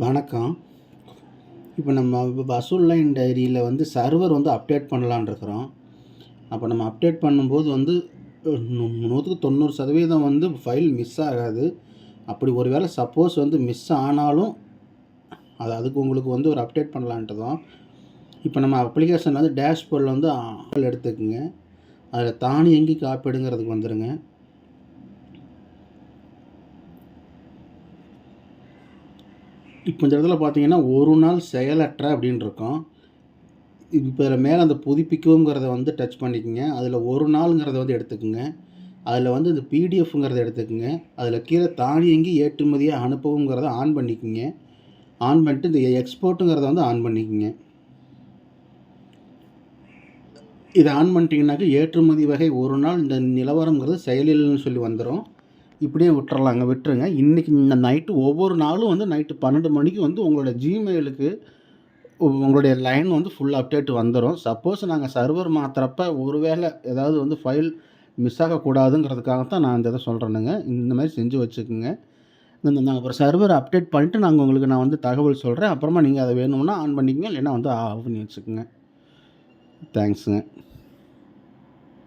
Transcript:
வணக்கம். இப்போ நம்ம வசூல் லைன் டைரியில் வந்து சர்வர் வந்து அப்டேட் பண்ணலான்னு இருக்கிறோம். அப்போ நம்ம அப்டேட் பண்ணும்போது வந்து நூற்றுக்கு தொண்ணூறு சதவீதம் வந்து ஃபைல் மிஸ் ஆகாது. அப்படி ஒருவேளை சப்போஸ் வந்து மிஸ் ஆனாலும் அது அதுக்கு உங்களுக்கு வந்து ஒரு அப்டேட் பண்ணலான்ட்டு தான். இப்போ நம்ம அப்ளிகேஷன் வந்து டேஷ்போர்டில் வந்து ஆல் எடுத்துக்குங்க. அதில் தானியங்கி காப்பீடுங்கிறதுக்கு வந்துடுங்க இப்போ இந்த இடத்துல பார்த்தீங்கன்னா ஒரு நாள் செயலற்ற அப்படின்னு இருக்கும் இப்போ இதில் மேலே அந்த புதுப்பிக்கவுங்கிறத வந்து டச் பண்ணிக்கோங்க. அதில் ஒரு நாளுங்கிறத வந்து எடுத்துக்கோங்க. அதில் வந்து இந்த பிடிஎஃப்ங்கிறத எடுத்துக்கோங்க. அதில் கீழே தானியங்கி ஏற்றுமதியாக அனுப்பவுங்கிறத ஆன் பண்ணிக்கோங்க. ஆன் பண்ணிட்டு இந்த எக்ஸ்போர்ட்டுங்கிறத வந்து ஆன் பண்ணிக்கோங்க. இதை ஆன் பண்ணிட்டீங்கன்னாக்க ஏற்றுமதி வகை ஒரு நாள் இந்த நிலவரங்கிறது செயலில்னு சொல்லி வந்துடும் இப்படியே விட்டுறலாங்க விட்டுருங்க. இன்றைக்கி இந்த நைட்டு ஒவ்வொரு நாளும் வந்து நைட்டு பன்னெண்டு மணிக்கு வந்து உங்களோட ஜிமெயிலுக்கு உங்களுடைய லைன் வந்து ஃபுல் அப்டேட் வந்துடும் சப்போஸ் நாங்கள் சர்வர் மாற்றுறப்ப ஒருவேளை ஏதாவது வந்து ஃபைல் மிஸ் ஆகக்கூடாதுங்கிறதுக்காக தான் நான் இந்த இதை சொல்கிறேனுங்க இந்த மாதிரி செஞ்சு வச்சுக்கோங்க. இந்த நாங்கள் அப்புறம் சர்வர் அப்டேட் பண்ணிவிட்டு நாங்கள் உங்களுக்கு நான் வந்து தகவல் சொல்கிறேன் அப்புறமா நீங்கள் அதை வேணும்னா ஆன் பண்ணிக்கங்க இல்லைன்னா வந்து ஆஃப் பண்ணி வச்சுக்கோங்க. தேங்க்ஸுங்க